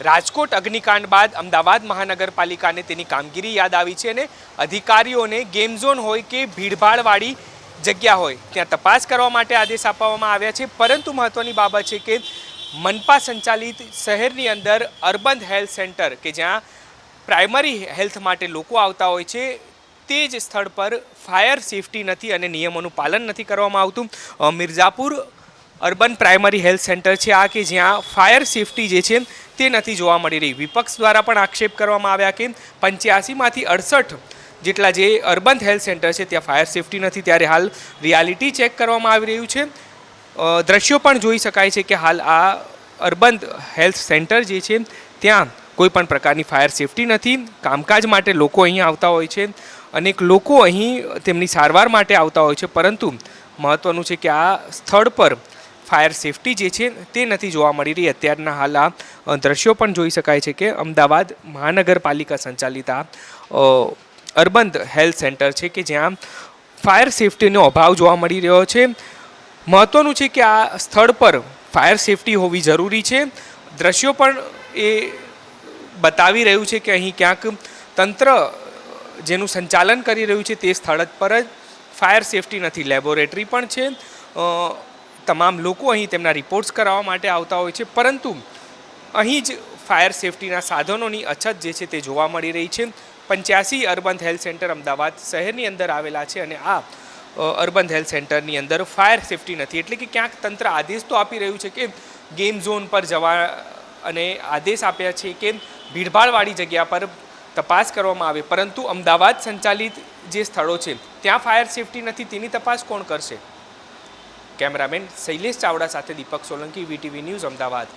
રાજકોટ અગ્નિકાંડ બાદ અમદાવાદ મહાનગરપાલિકાને તેની કામગીરી યાદ આવી છે અને અધિકારીઓને ગેમ ઝોન હોય કે ભીડભાડવાળી જગ્યા હોય, ત્યાં તપાસ કરવા માટે આદેશ આપવામાં આવ્યા છે. પરંતુ મહત્ત્વની બાબત છે કે મનપા સંચાલિત શહેરની અંદર અર્બન હેલ્થ સેન્ટર કે જ્યાં પ્રાઇમરી હેલ્થ માટે લોકો આવતા હોય છે, તે જ સ્થળ પર ફાયર સેફટી નથી અને નિયમોનું પાલન નથી કરવામાં આવતું. Mirzapur urban primary health centre છે આ કે જ્યાં ફાયર સેફટી જે છે તે નથી જોવા મળી રહી. વિપક્ષ દ્વારા પણ આક્ષેપ કરવામાં આવ્યા કે પંચ્યાસીમાંથી અડસઠ જેટલા જે અર્બન હેલ્થ સેન્ટર છે, ત્યાં ફાયર સેફટી નથી. ત્યારે હાલ રિયાલિટી ચેક કરવામાં આવી રહ્યું છે. દ્રશ્યો પણ જોઈ શકાય છે કે હાલ આ અર્બન હેલ્થ સેન્ટર જે છે, ત્યાં કોઈ પણ પ્રકારની ફાયર સેફટી નથી. કામકાજ માટે લોકો અહીં આવતા હોય છે. અનેક લોકો અહીં તેમની સારવાર માટે આવતા હોય છે. પરંતુ મહત્ત્વનું છે કે આ સ્થળ પર ફાયર સેફટી જે છે તે નથી જોવા મળી રહી. અત્યારના હાલ આ દ્રશ્યો પણ જોઈ શકાય છે કે અમદાવાદ મહાનગરપાલિકા સંચાલિત આ અર્બન હેલ્થ સેન્ટર છે કે જ્યાં ફાયર સેફટીનો અભાવ જોવા મળી રહ્યો છે. મહત્ત્વનું છે કે આ સ્થળ પર ફાયર સેફટી હોવી જરૂરી છે. દ્રશ્યો પણ એ બતાવી રહ્યું છે કે અહીં ક્યાંક તંત્ર જેનું સંચાલન કરી રહ્યું છે તે સ્થળ પર જ ફાયર સેફટી નથી. લેબોરેટરી પણ છે. તમામ લોકો અહીં તેમના રિપોર્ટ્સ કરાવવા માટે આવતા હોય છે. પરંતુ અહીં જ ફાયર સેફટીના સાધનોની અછત જે છે તે જોવા મળી રહી છે. પંચ્યાસી અર્બન હેલ્થ સેન્ટર અમદાવાદ શહેરની અંદર આવેલા છે અને આ અર્બન હેલ્થ સેન્ટરની અંદર ફાયર સેફટી નથી. એટલે કે ક્યાંક તંત્ર આદેશ તો આપી રહ્યું છે કે ગેમ ઝોન પર જવા અને આદેશ આપ્યા છે કે ભીડભાડવાળી જગ્યા પર તપાસ કરવામાં આવે. પરંતુ અમદાવાદ સંચાલિત જે સ્થળો છે, ત્યાં ફાયર સેફટી નથી. તેની તપાસ કોણ કરશે? કેમેરામેન શૈલેષ ચાવડા સાથે દીપક સોલંકી વીટીવી ન્યૂઝ અમદાવાદ.